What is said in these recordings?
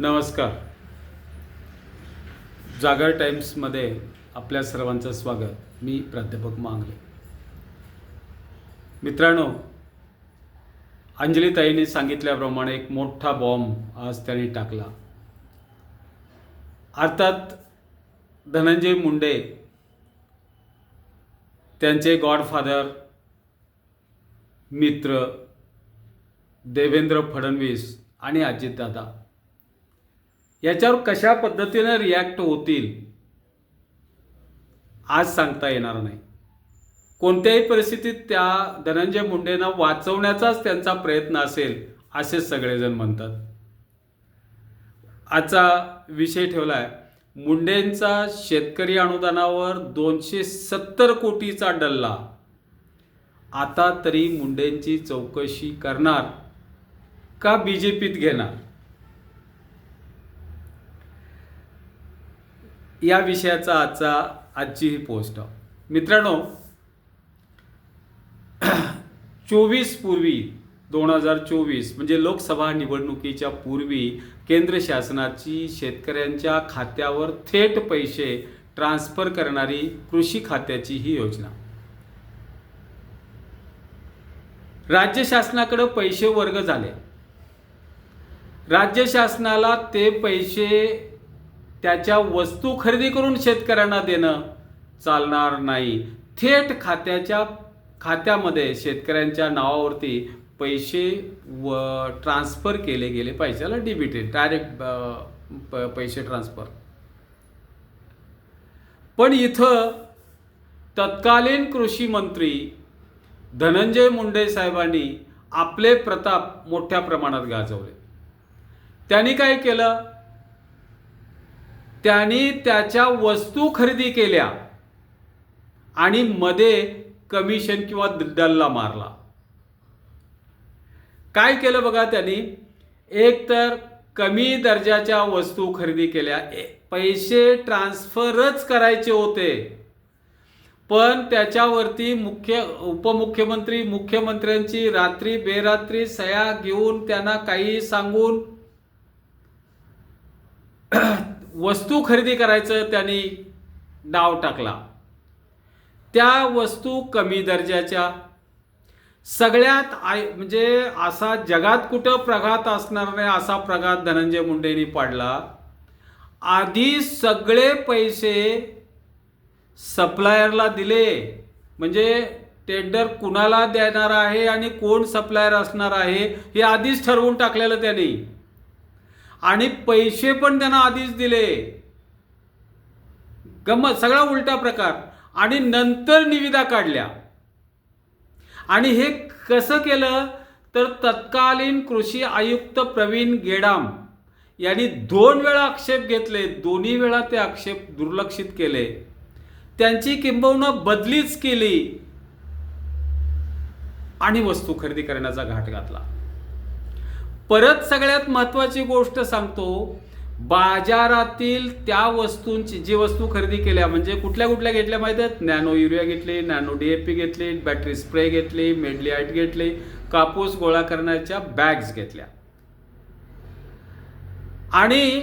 नमस्कार. जागर टाइम्समध्ये आपल्या सर्वांचं स्वागत. मी प्राध्यापक मांगले. मित्रांनो अंजलीताईंनी सांगितल्याप्रमाणे एक मोठा बॉम्ब आज त्यांनी टाकला. अर्थात धनंजय मुंडे त्यांचे गॉडफादर मित्र देवेंद्र फडणवीस आणि अजितदादा याच्यावर कशा पद्धतीने रिॲक्ट होतील आज सांगता येणार नाही. कोणत्याही परिस्थितीत त्या धनंजय मुंडेंना वाचवण्याचाच त्यांचा प्रयत्न असेल असे सगळेजण म्हणतात. आजचा विषय ठेवला आहे मुंडेंचा शेतकरी अनुदानावर दोनशे सत्तर कोटीचा डल्ला. आता तरी मुंडेंची चौकशी करणार का बी जे पीत घेणार? या विषयाचा आजचा आजची ही पोस्ट मित्रांनो चोवीस पूर्वी दोन हजार चोवीस म्हणजे लोकसभा निवडणुकीच्या पूर्वी केंद्र शासनाची शेतकऱ्यांच्या खात्यावर थेट पैसे ट्रान्स्फर करणारी कृषी खात्याची ही योजना. राज्य शासनाकडे पैसे वर्ग झाले. राज्य शासनाला ते पैसे त्याच्या वस्तू खरेदी करून शेतकऱ्यांना देणं चालणार नाही. थेट खात्याच्या खात्यामध्ये शेतकऱ्यांच्या नावावरती पैसे व ट्रान्स्फर केले गेले पाहिजे. याला डीबीटी डायरेक्ट पैसे ट्रान्स्फर पण इथं तत्कालीन कृषी मंत्री धनंजय मुंडे साहेबांनी आपले प्रताप मोठ्या प्रमाणात गाजवले. त्यांनी काय केलं? त्यांनी त्याच्या वस्तू खरेदी केल्या आणि मध्ये कमिशन किंवा डल्ला मारला. काय केलं बघा त्यांनी? एक तर कमी दर्जाच्या वस्तू खरेदी केल्या. ए- पैसे ट्रान्सफरच करायचे होते. पण त्याच्यावरती मुख्य उपमुख्यमंत्री मुख्यमंत्र्यांची रात्री बेरात्री सया घेऊन त्यांना काही सांगून वस्तू खरेदी करायचं त्यांनी डाव टाकला. त्या वस्तू कमी दर्जाच्या. सगळ्यात आय म्हणजे असा जगात कुठं प्रघात असणार नाही असा प्रघात धनंजय मुंडेंनी पाडला. आधी सगळे पैसे सप्लायरला दिले. म्हणजे टेंडर कुणाला देणार आहे आणि कोण सप्लायर असणार आहे हे आधीच ठरवून टाकलेलं त्यांनी. आणि पैसे पण त्यांना आधीच दिले. गंमत सगळा उलटा प्रकार. आणि नंतर निविदा काढल्या. आणि हे कसं केलं? तर तत्कालीन कृषी आयुक्त प्रवीण गेडाम यांनी दोन वेळा आक्षेप घेतले. दोन्ही वेळा ते आक्षेप दुर्लक्षित केले. त्यांची किंबहुना बदलीच केली. आणि वस्तू खरेदी करण्याचा घाट घातला. परत सगळ्यात महत्वाची गोष्ट सांगतो बाजारातील त्या वस्तूंची जी वस्तू खरेदी केल्या म्हणजे कुठल्या कुठल्या घेतल्या माहीत आहेत? नॅनो युरिया घेतली नॅनो डी ए पी घेतली बॅटरी स्प्रे घेतली मेडलिआयट घेतली कापूस गोळा करण्याच्या बॅग्स घेतल्या. आणि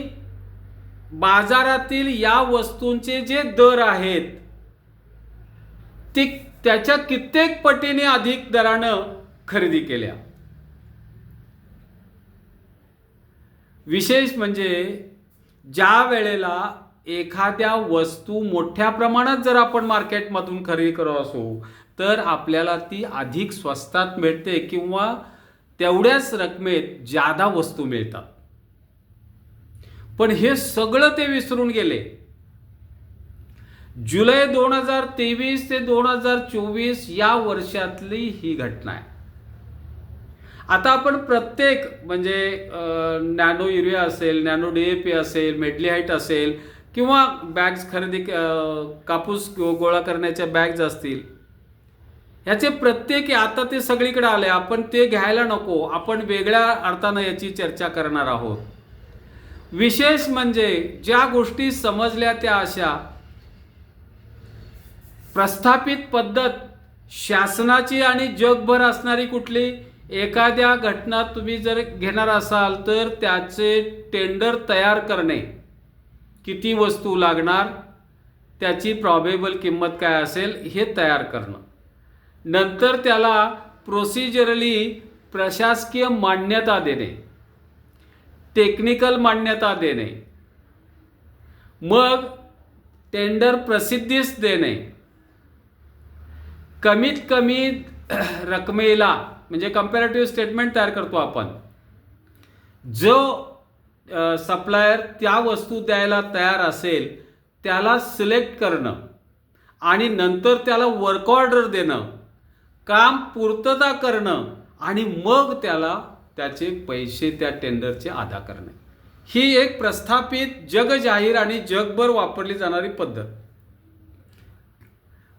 बाजारातील या वस्तूंचे जे दर आहेत ती त्याच्या कित्येक पटीने अधिक दरानं खरेदी केल्या. विशेष म्हणजे ज्या वेळेला एखाद्या वस्तू मोठ्या प्रमाणात जर आपण मार्केटमधून खरेदी करत असू तर आपल्याला ती अधिक स्वस्तात मिळते किंवा तेवढ्याच रकमेत जादा वस्तू मिळतात. पण हे सगळं ते विसरून गेले. जुलै दोन हजार तेवीस ते दोन हजार चोवीस या वर्षातली ही घटना आहे. आता आपण प्रत्येक म्हणजे नॅनो युरिया असेल नॅनो डी ए पी असेल मेडलिहाईट असेल किंवा बॅग्स खरेदी कापूस गोळा करण्याच्या बॅग्स असतील ह्याचे प्रत्येक आता ते सगळीकडे आले आपण ते घ्यायला नको आपण वेगळ्या अर्थानं याची चर्चा करणार आहोत. विशेष म्हणजे ज्या गोष्टी समजल्या त्या अशा प्रस्थापित पद्धत शासनाची आणि जगभर असणारी कुठली? एखाद्या घटना तुम्ही जर घेणार असाल तर त्याचे टेंडर तयार करणे. किती वस्तू लागणार त्याची प्रॉबेबल किंमत काय असेल हे तयार करणं. नंतर त्याला प्रोसिजरली प्रशासकीय मान्यता देणे. टेक्निकल मान्यता देणे. मग टेंडर प्रसिद्धीस देणे. कमीत कमी रकमेला म्हणजे कम्पॅरेटिव्ह स्टेटमेंट तयार करतो आपण. जो सप्लायर त्या वस्तू द्यायला तयार असेल त्याला सिलेक्ट करणं आणि नंतर त्याला वर्क ऑर्डर देणं काम पूर्तता करणं आणि मग त्याला त्याचे पैसे त्या टेंडरचे अदा करणे. ही एक प्रस्थापित जगजाहीर आणि जगभर वापरली जाणारी पद्धत.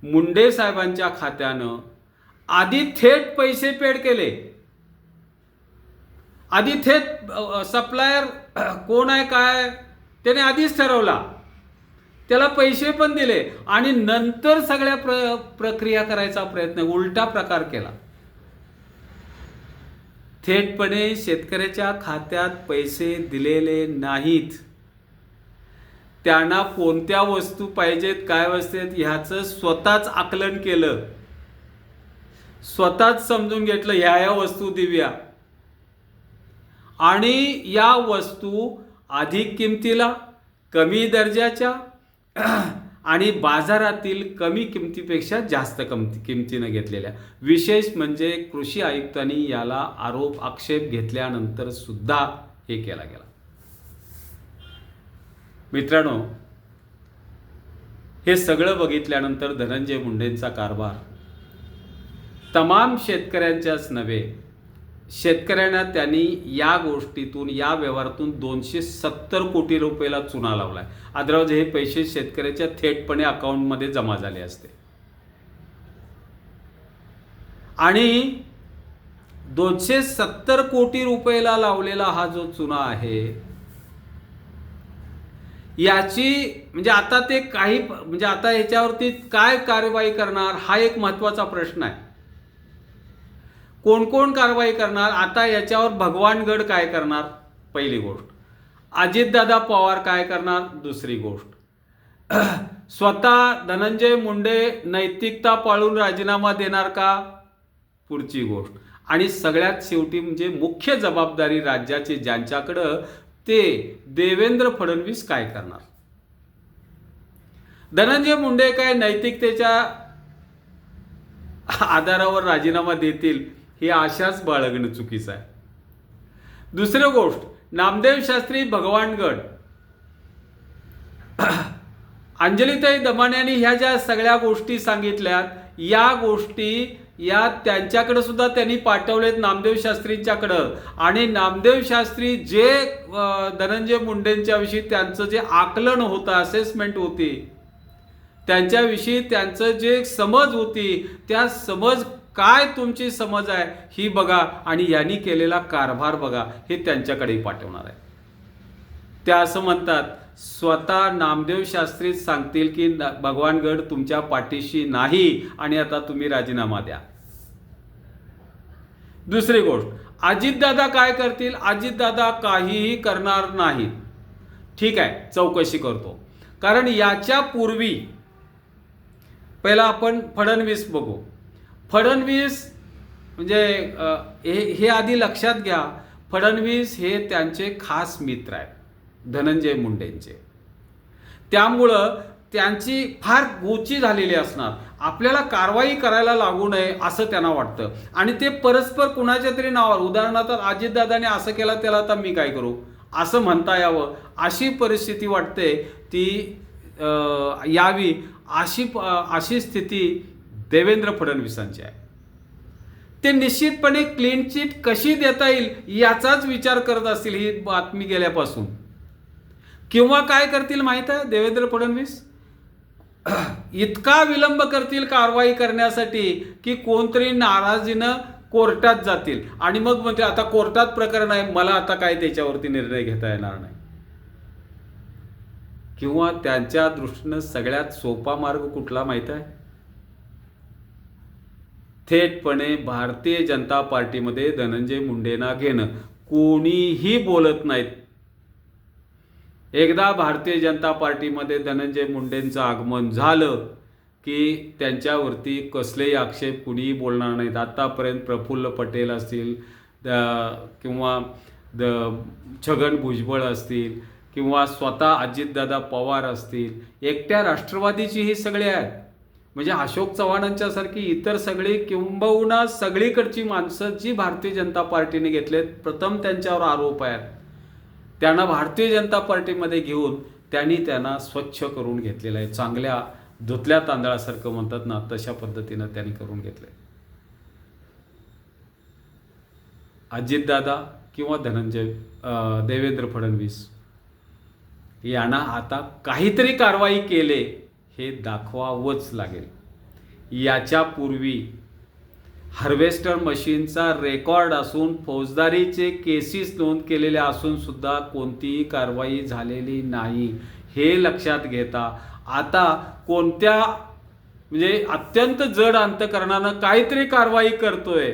मुंडे साहेबांच्या खात्यानं आधी थेट पैसे पेड केले. आधी थेट सप्लायर कोण आहे काय त्याने आधीच ठरवला. त्याला पैसे पण दिले आणि नंतर सगळ्या प्र प्रक्रिया करायचा प्रयत्न उलटा प्रकार केला. थेटपणे शेतकऱ्याच्या खात्यात पैसे दिलेले नाहीत. त्यांना कोणत्या वस्तू पाहिजेत काय वस्तू ह्याचं स्वतःच आकलन केलं. स्वतःच समजून घेतलं ह्या ह्या वस्तू दिव्या. आणि या वस्तू अधिक किमतीला कमी दर्जाच्या आणि बाजारातील कमी किमतीपेक्षा जास्त कम किमतीनं घेतलेल्या. विशेष म्हणजे कृषी आयुक्तांनी याला आरोप आक्षेप घेतल्यानंतर सुद्धा हे केला गेला. मित्रांनो हे सगळं बघितल्यानंतर धनंजय मुंडेंचा कारभार तमाम शेतकऱ्यांच्याच नव्हे शेतकऱ्यांना त्यांनी या गोष्टीतून या व्यवहारातून दोनशे सत्तर कोटी रुपयाला चुना लावलाय. अदरवाईज हे पैसे शेतकऱ्याच्या थेटपणे अकाउंटमध्ये जमा झाले असते. आणि दोनशे सत्तर कोटी रुपयाला लावलेला हा जो चुना आहे याची म्हणजे आता ते काही म्हणजे आता याच्यावरती काय कारवाई करणार हा एक महत्त्वाचा प्रश्न आहे. कोण कोण कारवाई करणार? आता याच्यावर भगवानगड काय करणार? पहिली गोष्ट. अजितदादा पवार काय करणार? दुसरी गोष्ट. स्वतः धनंजय मुंडे नैतिकता पाळून राजीनामा देणार का? पुढची गोष्ट. आणि सगळ्यात शेवटी म्हणजे मुख्य जबाबदारी राज्याची ज्यांच्याकडं ते देवेंद्र फडणवीस काय करणार? धनंजय मुंडे काय नैतिकतेच्या आधारावर राजीनामा देतील? ही आशाच बाळगणं चुकीचं आहे. दुसरी गोष्ट नामदेव शास्त्री भगवानगड. अंजलीताई दमान्यांनी ह्या ज्या सगळ्या गोष्टी सांगितल्यात या गोष्टी या त्यांच्याकडे सुद्धा त्यांनी पाठवलेत नामदेव शास्त्रींच्याकडं. आणि नामदेव शास्त्री जे धनंजय मुंडेंच्याविषयी त्यांचं जे आकलन होतं असेसमेंट होती त्यांच्याविषयी त्यांचं जे समज होती त्या समज काय तुमची समज आहे ही बघा आणि यांनी केलेला कारभार बघा हे त्यांच्याकडे पाठवणार आहे. त्या असं म्हणतात स्वतः नामदेव शास्त्री सांगतील की भगवानगड तुमच्या पाठीशी नाही आणि आता तुम्ही राजीनामा द्या. दुसरी गोष्ट अजितदादा काय करतील? अजितदादा काहीही करणार नाही ठीक आहे चौकशी करतो. कारण याच्या पूर्वी पहिला आपण फडणवीस बघू. फडणवीस म्हणजे हे हे आधी लक्षात घ्या. फडणवीस हे त्यांचे खास मित्र आहेत. धनंजय मुंडेंचे. त्यामुळं त्यांची फार गोची झालेली असणार. आपल्याला कारवाई करायला लागू नये असं त्यांना वाटतं. आणि ते परस्पर कुणाच्या तरी नावावर उदाहरणार्थ अजितदादाने असं केलं त्याला आता मी काय करू? असं म्हणता यावं. अशी परिस्थिती वाटते ती यावी. अशी अशी स्थिती देवेंद्र फडणवीसांची आहे. ते निश्चितपणे क्लीन चिट कशी देता येईल याचाच विचार करत असतील ही बातमी गेल्यापासून. किंवा काय करतील माहीत आहे देवेंद्र फडणवीस? इतका विलंब करतील कारवाई करण्यासाठी की कोणतरी नाराजीनं कोर्टात जातील. आणि मग म्हणते आता कोर्टात प्रकरण आहे मला आता काय त्याच्यावरती निर्णय घेता येणार नाही. किंवा त्यांच्या दृष्टीनं सगळ्यात सोपा मार्ग कुठला माहीत आहे? थेटपणे भारतीय जनता पार्टीमध्ये धनंजय मुंडेंना घेणं. कोणीही बोलत नाहीत. एकदा भारतीय जनता पार्टीमध्ये धनंजय मुंडेंचं आगमन झालं की त्यांच्यावरती कसलेही आक्षेप कुणीही बोलणार नाहीत. आत्तापर्यंत प्रफुल्ल पटेल असतील द- किंवा द छगन भुजबळ असतील किंवा स्वतः अजितदादा पवार असतील एकट्या राष्ट्रवादीची ही सगळे आहेत. म्हणजे अशोक चव्हाणांच्या सारखी इतर सगळी किंबहुना सगळीकडची माणसं जी भारतीय जनता पार्टीने घेतलेत प्रथम त्यांच्यावर आरोप आहेत. त्यांना भारतीय जनता पार्टीमध्ये घेऊन त्यांनी त्यांना स्वच्छ करून घेतलेलं आहे. चांगल्या धुतल्या तांदळासारखं म्हणतात ना तशा पद्धतीनं त्यांनी करून घेतलंय. अजितदादा किंवा धनंजय देवेंद्र फडणवीस यांना आता काहीतरी कारवाई केले हे दाखवावंच लागेल. याच्यापूर्वी हार्वेस्टर मशीनचा रेकॉर्ड असून फौजदारीचे केसेस नोंद केलेले असूनसुद्धा कोणतीही कारवाई झालेली नाही हे लक्षात घेता. आता कोणत्या म्हणजे अत्यंत जड अंतकरणानं काहीतरी कारवाई करतोय.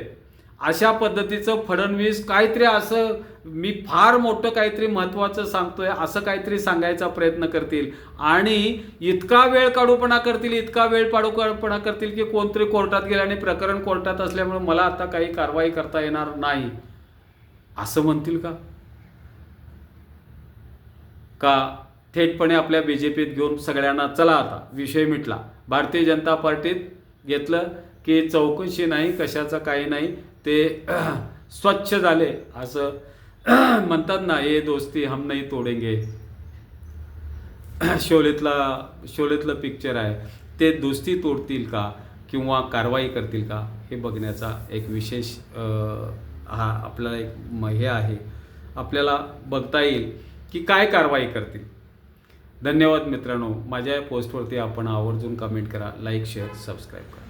अशा पद्धतीचं फडणवीस काहीतरी असं मी फार मोठं काहीतरी महत्त्वाचं सांगतोय असं काहीतरी सांगायचा प्रयत्न करतील. आणि इतका वेळ काढूपणा करतील इतका वेळ पाडूपणा करतील की कोणतरी कोर्टात गेले आणि प्रकरण कोर्टात असल्यामुळे मला आता काही कारवाई करता येणार नाही. असं म्हणतील का? का थेटपणे आपल्या बी जे पीत घेऊन सगळ्यांना चला आता विषय मिटला. भारतीय जनता पार्टीत घेतलं की चौकशी नाही कशाचं काही नाही. ते स्वच्छ झाले. असं म्हणतात ना ये दोस्ती हम नाही तोडेंगे. शोलेतला शोलेतलं पिक्चर आहे. ते दोस्ती तोडतील का? किंवा कारवाई करतील का? हे बघण्याचा एक विशेष हा आपल्याला एक हे आहे. आपल्याला बघता येईल की काय कारवाई करतील. धन्यवाद मित्रांनो. माझ्या या पोस्टवरती आपण आवर्जून कमेंट करा. लाईक शेअर सबस्क्राईब करा.